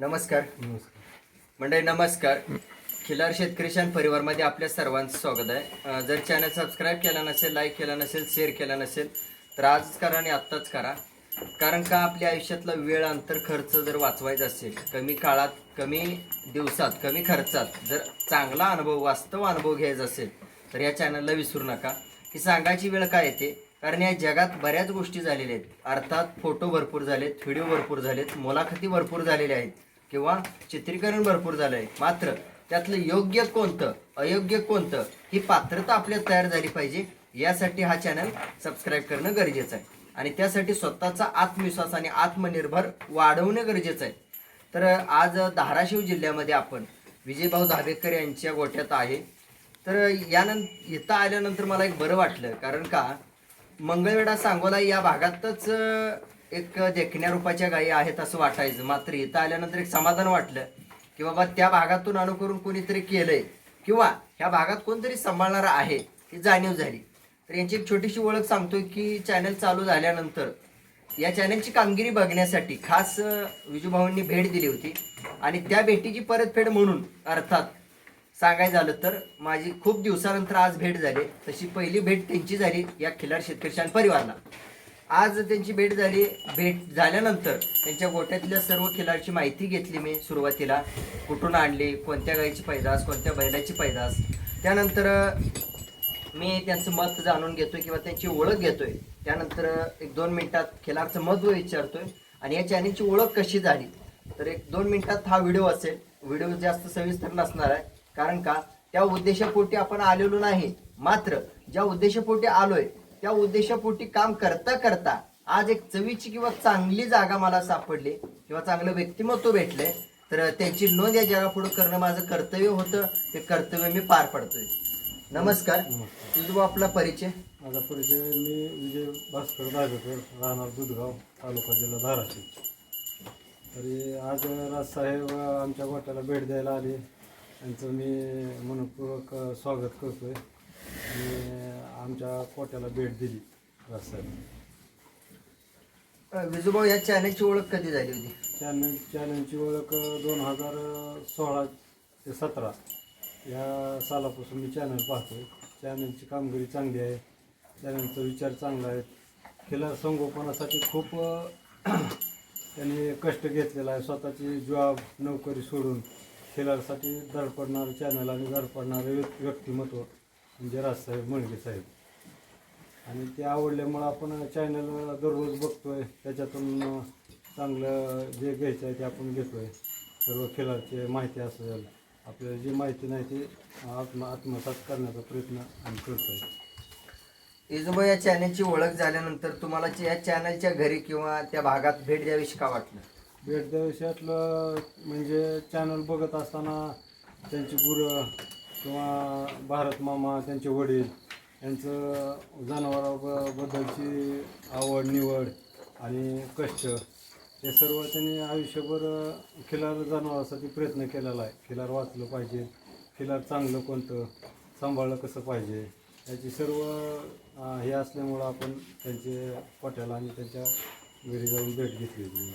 नमस्कार. नमस्कार मंडळी नमस्कार. खिलार शेतकरी शान परिवारमध्ये आपल्या सर्वांचं स्वागत आहे. जर चॅनल सबस्क्राईब केला नसेल लाईक केला नसेल शेअर केला नसेल तर आजच करा आणि आत्ताच करा. कारण का आपल्या आयुष्यातला वेळ अंतर खर्च जर वाचवायचा असेल कमी काळात कमी दिवसात कमी खर्चात जर चांगला अनुभव वास्तव अनुभव घ्यायचा असेल तर या चॅनलला विसरू नका. की सांगायची वेळ काय येते? कारण या जगात बऱ्याच गोष्टी झालेल्या आहेत. अर्थात फोटो भरपूर झालेत व्हिडिओ भरपूर झालेत मुलाखती भरपूर झालेल्या आहेत. किंवा चित्रीकरण भरपूर झालं आहे मात्र त्यातलं योग्य कोणतं अयोग्य कोणतं ही पात्रता आपल्यात तयार झाली पाहिजे यासाठी हा चॅनल सबस्क्राईब करणं गरजेचं आहे. आणि त्यासाठी स्वतःचा आत्मविश्वास आणि आत्मनिर्भर वाढवणं गरजेचं आहे. तर आज धाराशिव जिल्ह्यामध्ये आपण विजयभाऊ धाबेकर यांच्या गोठ्यात आहे. तर यानंतर इथं आल्यानंतर मला एक बरं वाटलं. कारण का मंगळवेढा सांगोला या भागातच एक देखण्या रूपाच्या गायी आहेत असं वाटायचं. मात्र इथं आल्यानंतर एक समाधान वाटलं की बाबा त्या भागातून अनुकरून कोणीतरी केलंय किंवा ह्या भागात कोणतरी सांभाळणारा आहे ही जाणीव झाली. तर यांची एक छोटीशी ओळख सांगतोय की चॅनल चालू झाल्यानंतर या चॅनलची कामगिरी बघण्यासाठी खास विजूभाऊंनी भेट दिली होती. आणि त्या भेटीची परतफेड म्हणून अर्थात सांगायचं झालं तर माझी खूप दिवसानंतर आज भेट झाली. तशी पहिली भेट त्यांची झाली या खिलार शेतकरी परिवाराला. आज त्यांची भेट झाली भेट झाल्यानंतर त्यांच्या गोट्यातल्या सर्व खिलारची माहिती घेतली मी सुरुवातीला. कुठून आणली कोणत्या गायीची पैदास कोणत्या बैलाची पैदास. त्यानंतर मी त्यांचं मत जाणून घेतोय किंवा त्यांची ओळख घेतोय. त्यानंतर एक दोन मिनिटात खिलारचं महत्त्व विचारतोय आणि या चॅनलची ओळख कशी झाली? तर एक दोन मिनिटात हा व्हिडिओ असेल. व्हिडिओ जास्त सविस्तर नसणार आहे. कारण का? त्या उद्देशापोटी आपण आलेलो नाही. मात्र ज्या उद्देशापोटी आलोय त्या उद्देशापोटी काम करता करता आज एक चवीची किंवा चांगली जागा मला सापडली किंवा चांगलं व्यक्तिमत्व भेटलंय तर त्यांची नोंद या जगापुढे करणं माझं कर्तव्य होतं. ते कर्तव्य मी पार पडतोय. नमस्कार. नमस्कार. तुझा आपला परिचय? माझा परिचय मी विजय भास्कर दागेकर राहणार दुधगाव तालुका जिल्हा धाराशिव. तरी आज राजसाहेब आमच्या गोट्याला भेट द्यायला आले. त्यांचं मी मनपूर्वक स्वागत करतोय. आणि आमच्या कोट्याला भेट दिली. अ, विजूभाऊ या चॅनलची ओळख कधी झाली होती? चॅनल चॅनलची ओळख दोन हजार सोळा ते सतरा. या सालापासून मी चॅनल पाहतोय. चॅनलची कामगिरी चांगली आहे. चॅनलचा विचार चांगला आहे. खिलार संगोपनासाठी खूप त्यांनी कष्ट घेतलेला आहे. स्वतःची जॉब नोकरी सोडून खिलारसाठी धडपडणारं चॅनल आणि धडपडणारे व्यक्- व्यक्तिमत्व म्हणजे राजसाहेब मळगे साहेब. आणि ते आवडल्यामुळं आपण चॅनल दररोज बघतोय. त्याच्यातून चांगलं जे घ्यायचं आहे ते आपण घेतोय. सर्व खेळाची माहिती असेल आपल्याला जी माहिती नाही ती आत्म आत्मसात करण्याचा प्रयत्न आम्ही करतोय. विजूभाऊ या चॅनलची ओळख झाल्यानंतर तुम्हाला या चॅनलच्या घरी किंवा त्या भागात भेट द्यावीशी का वाटलं? भेट द्याविषयातलं म्हणजे चॅनल बघत असताना त्यांची गुरं किंवा भारत मामा त्यांचे वडील यांचं जनावराबद्दलची आवड निवड आणि कष्ट हे सर्व त्यांनी आयुष्यभर खिलार जनावरासाठी प्रयत्न केलेला आहे. खिलार वाचलं पाहिजे खिलार चांगलं कोणतं सांभाळलं कसं पाहिजे याची सर्व हे असल्यामुळं आपण त्यांचे कोट्याला आणि त्यांच्या घरी जाऊन भेट घेतली होती.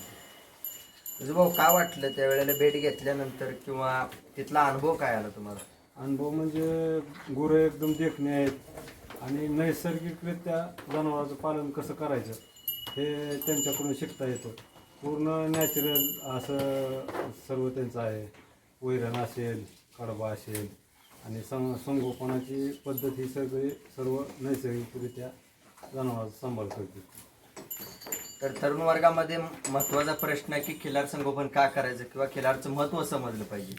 म्हणजे भाऊ काय वाटलं त्या वेळेला भेट घेतल्यानंतर किंवा तिथला अनुभव काय आला तुम्हाला? अनुभव म्हणजे गुरं एकदम देखणे आहेत आणि नैसर्गिकरित्या जनावराचं पालन कसं करायचं हे त्यांच्याकडून शिकता येतं. पूर्ण नॅचरल असं सर्व त्यांचं आहे. वैरण असेल कडबा असेल आणि सं संगोपनाची पद्धत ही सगळी सर्व नैसर्गिकरित्या जनावरांचा सांभाळ करते. तर तरुण वर्गामध्ये महत्त्वाचा प्रश्न आहे की खिलार संगोपन का करायचं किंवा खिलारचं महत्त्व समजलं पाहिजे.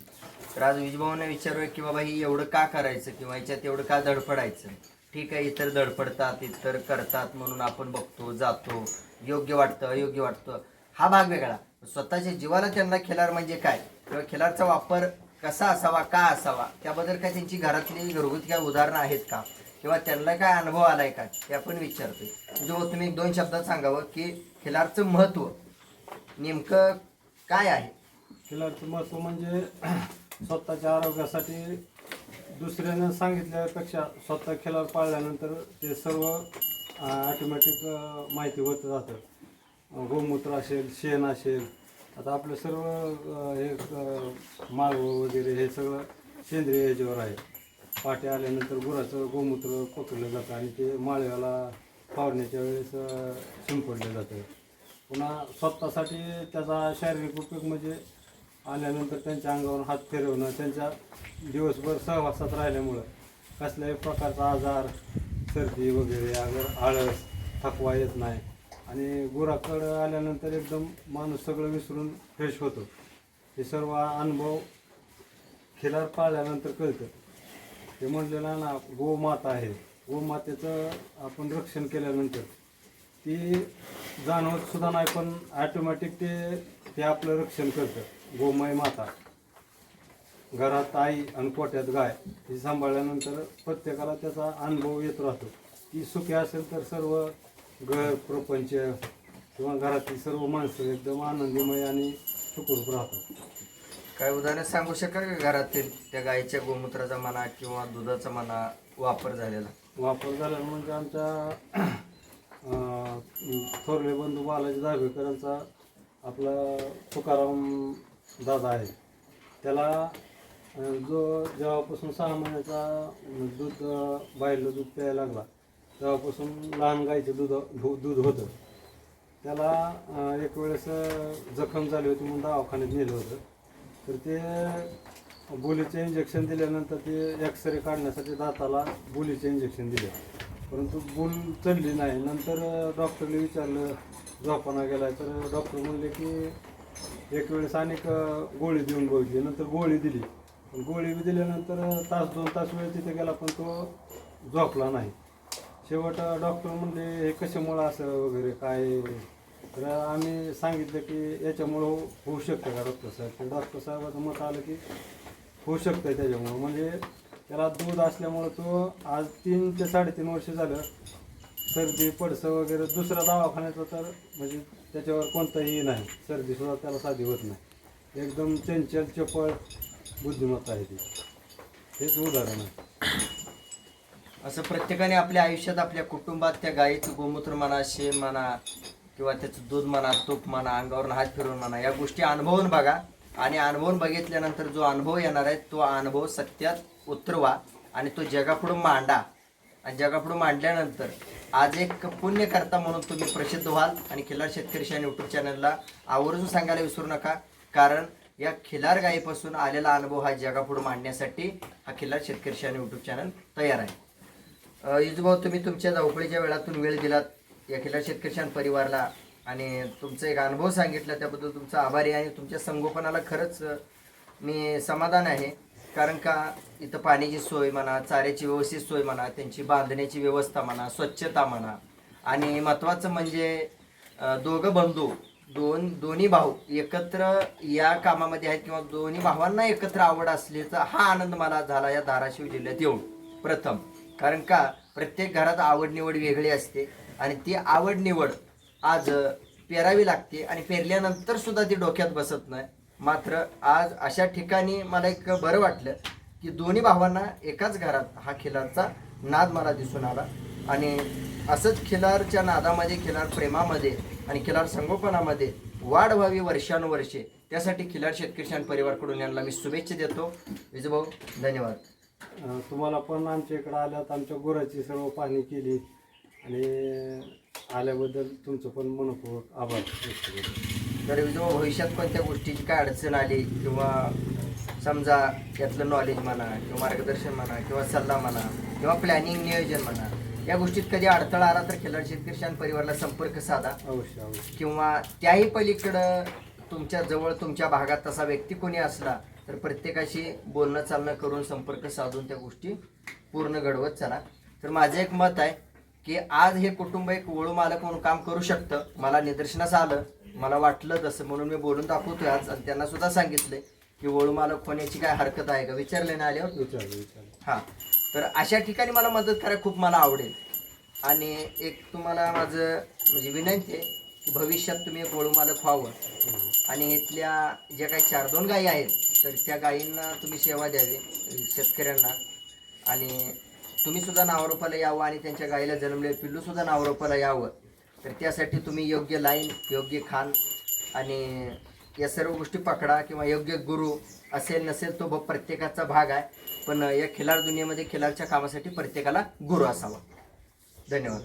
तर आज विजभावाने विचारूया की बाबा ही एवढं का करायचं किंवा याच्यात एवढं का धडपडायचं? ठीक आहे इतर धडपडतात इतर करतात म्हणून आपण बघतो जातो. योग्य वाटतं अयोग्य वाटतं. हा भाग वेगळा. स्वतःच्या जीवाला त्यांना खिलार म्हणजे काय? किंवा खिलारचा वापर कसा असावा का असावा? त्याबद्दल काय त्यांची घरातली घरगुती काय उदाहरणं आहेत का? किंवा त्यांना काय अनुभव आलाय का? हे आपण विचारतोय. म्हणजे तुम्ही दोन शब्दात सांगावं की खिलारचं महत्त्व नेमकं काय आहे? खिलारचं महत्त्व म्हणजे स्वतःच्या आरोग्यासाठी दुसऱ्यानं सांगितल्यापेक्षा स्वतः खिलार पाळल्यानंतर ते सर्व ऑटोमॅटिक माहिती होत जातं. गोमूत्र असेल शेण असेल आता आपलं सर्व हे अं, वगैरे हे सगळं सेंद्रिय याच्यावर आहे. पाट्या आल्यानंतर गुराचं गोमूत्र पकडलं जातं आणि ते माळव्याला फवारण्याच्या वेळेस शिंपडलं जातं. पुन्हा स्वतःसाठी त्याचा शारीरिक उपयोग म्हणजे आल्यानंतर त्यांच्या अंगावर हात फिरवणं त्यांच्या दिवसभर सहवासात राहिल्यामुळं कसल्याही प्रकारचा आजार सर्दी वगैरे अगर आळस थकवा येत नाही. आणि गुराकडं आल्यानंतर एकदम माणूस सगळं विसरून फ्रेश होतो. हे सर्व अनुभव खिलार पाळल्यानंतर कळतं. ते म्हटलेला ना गोमाता आहे. गोमातेचं आपण रक्षण केल्यानंतर ती जाणवत सुद्धा नाही पण ॲटोमॅटिक ते ते आपलं रक्षण करतं. गोमय माता. घरात आई आणि पोट्यात गाय हे सांभाळल्यानंतर प्रत्येकाला त्याचा अनुभव येत राहतो. ती सुखी असेल तर सर्व घर प्रपंच किंवा घरातील सर्व माणसं एकदम आनंदीमय आणि सुखरूप राहतात. काय उदाहरण सांगू शकाल का घरातील त्या गाईच्या गोमूत्राचा म्हणा किंवा दुधाचा म्हणा वापर झालेला? वापर झाला म्हणजे आमच्या अं, थोरले बंधू बालाजी दाभेकरांचा आपला तुकाराम दादा आहे. त्याला अं, जो जेव्हापासून सहा महिन्याचा दूध अं, बाहेरलं दूध प्यायला लागला तेव्हापासून लहान गाईचं दूध दू- दूध होतं. त्याला अं, एक वेळेस अं, जखम झाली होती म्हणून दवाखान्यात नेलं होतं. तर ते बोलीचे इंजेक्शन दिल्यानंतर ते एक्सरे काढण्यासाठी दाताला बोलीचे इंजेक्शन दिले. परंतु बोल चढली नाही. नंतर डॉक्टरने विचारलं झोपाना गेला तर डॉक्टर म्हणले की एक वेळेस अनेक गोळी देऊन बघितली. नंतर गोळी दिली. पण गोळी बी दिल्यानंतर तास दोन तास वेळ तिथे गेला पण तो झोपला नाही. शेवट डॉक्टर म्हणले हे कशामुळं असं वगैरे? काय तर आम्ही सांगितलं की याच्यामुळं होऊ शकतं का डॉक्टर साहेब? तर डॉक्टर साहेबाचं मत आलं की होऊ शकतं त्याच्यामुळं. म्हणजे त्याला दूध असल्यामुळं तो आज तीन ते साडेतीन वर्ष झालं सर्दी पडसं वगैरे दुसरा दवाखान्याचं तर म्हणजे त्याच्यावर कोणताही नाही. सर्दीसुद्धा त्याला साधी होत नाही. एकदम चंचल चपळ बुद्धिमत्ता आहे ती. हेच उदाहरण आहे. असं प्रत्येकाने आपल्या आयुष्यात आपल्या कुटुंबात त्या गाईचं गोमूत्र म्हणा शेण म्हणा किंवा त्याचं दूध म्हणा तूप म्हणा अंगावरून हात फिरून म्हणा या गोष्टी अनुभवून बघा. आणि अनुभवून बघितल्यानंतर जो अनुभव येणार आहे तो अनुभव सत्यात उतरवा आणि तो जगापुढं मांडा. आणि जगापुढं मांडल्यानंतर आज एक पुण्यकर्ता म्हणून तुम्ही प्रसिद्ध व्हाल. आणि खिलार शेतकरी शान यूट्यूब चॅनलला आवर्जून सांगायला विसरू नका. कारण या खिलार गायीपासून आलेला अनुभव हा जगापुढं मांडण्यासाठी हा खिलार शेतकरी शान यूट्यूब चॅनल तयार आहे. युजभाऊ तुम्ही तुमच्या धावपळीच्या वेळातून वेळ दिलात. या खिलार परिवारला आणि तुमचा एक अनुभव सांगितला त्याबद्दल तुमचा आभारी आहे. आणि तुमच्या संगोपनाला खरंच मी समाधान आहे. कारण का इथं पाण्याची सोय म्हणा चाऱ्याची व्यवस्थित सोय म्हणा त्यांची बांधण्याची व्यवस्था म्हणा स्वच्छता म्हणा. आणि महत्त्वाचं म्हणजे दोघं बंधू दोन दोन्ही भाऊ एकत्र या कामामध्ये आहेत किंवा दोन्ही भावांना एकत्र आवड असल्याचा हा आनंद मला झाला या धाराशिव जिल्ह्यात येऊन. प्रथम. कारण का प्रत्येक घरात आवड निवड वेगळी असते. आणि ती आवड निवड आज पेरावी लागते आणि पेरल्यानंतर सुद्धा ती डोक्यात बसत नाही. मात्र आज अशा ठिकाणी मला एक बरं वाटलं की दोन्ही भावांना एकाच घरात हा खिलारचा नाद मला दिसून आला. आणि असंच खिलारच्या नादामध्ये खिलार प्रेमामध्ये आणि खिलार संगोपनामध्ये वाढ व्हावी वर्षानुवर्षे त्यासाठी खिलार शेतकरी परिवारकडून यांना मी शुभेच्छा देतो. विजूभाऊ धन्यवाद. तुम्हाला पण आमच्या इकडं आल्यात आमच्या गुराची सर्व पाहणी केली. आणि आल्याबद्दल तुमचं पण मनपूर्वक आभार व्यक्त करतो. तर जो भविष्यात कोणत्या गोष्टीची काय अडचण आली किंवा समजा यातलं नॉलेज म्हणा किंवा मार्गदर्शन म्हणा किंवा सल्ला म्हणा किंवा प्लॅनिंग नियोजन म्हणा या गोष्टीत कधी अडथळा आला तर खिलार शेतकरी शान परिवाराला संपर्क साधा. अवश्य अवश्य. किंवा त्याही पलीकडं तुमच्या जवळ तुमच्या भागात तसा व्यक्ती कोणी असला तर प्रत्येकाशी बोलणं चालणं करून संपर्क साधून त्या गोष्टी पूर्ण घडवत चला. तर माझं एक मत आहे की आज हे कुटुंब एक वळू मालक म्हणून काम करू शकतं. मला निदर्शनास आलं. मला वाटलं तसं म्हणून मी बोलून दाखवतोय आज. आणि त्यांना सुद्धा सांगितलंय की वळू मालक होण्याची काय हरकत आहे का? विचारले ना आल्यावर? विचारलं विचारलं. हां. तर अशा ठिकाणी मला मदत करायला खूप मला आवडेल. आणि एक तुम्हाला माझं म्हणजे विनंती आहे की भविष्यात तुम्ही एक वळू मालक व्हावं. आणि इथल्या ज्या काही चार दोन गायी आहेत तर त्या गायींना तुम्ही सेवा द्यावी शेतकऱ्यांना. आणि तुम्ही सुद्धा नावरोपाला यावं आणि त्यांच्या गायीला जन्मले पिल्लू सुद्धा नावरोपाला यावं. तर त्यासाठी तुम्ही योग्य लाईन योग्य खान आणि या सर्व गोष्टी पकडा किंवा योग्य गुरु असेल नसेल तो ब- प्रत्येकाचा भाग आहे. पण या खिलार दुनियेमध्ये खिलारच्या कामासाठी प्रत्येकाला गुरु असावा. धन्यवाद.